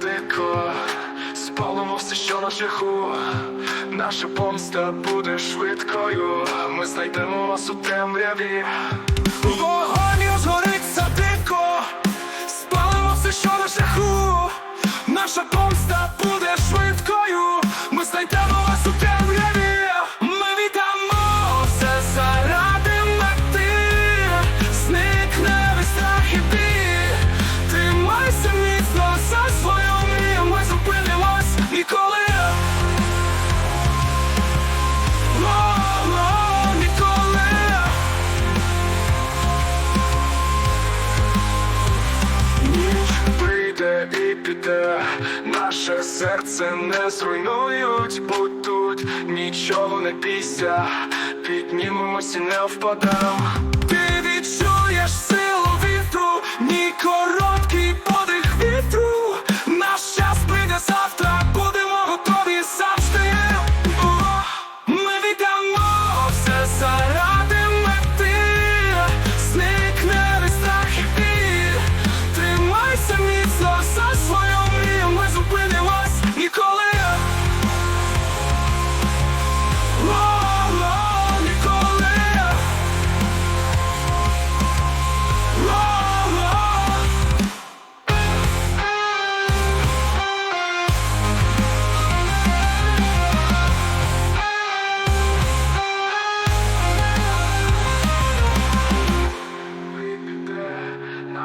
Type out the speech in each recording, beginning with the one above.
тихо, спалимо все, що на шляху. Наша помста буде швидкою. Ми знайдемо вас у темряві. Вогонь розгориться дико, спалимо все, що на шляху. Наша помста наше серце не зруйнують, будь тут нічого не бійся, піднімемось і не впадем.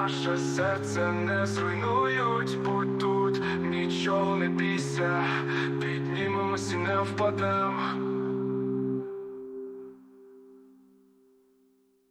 Наше серце не зруйнують, будь тут нічого не бійся, піднімемось і не впадем.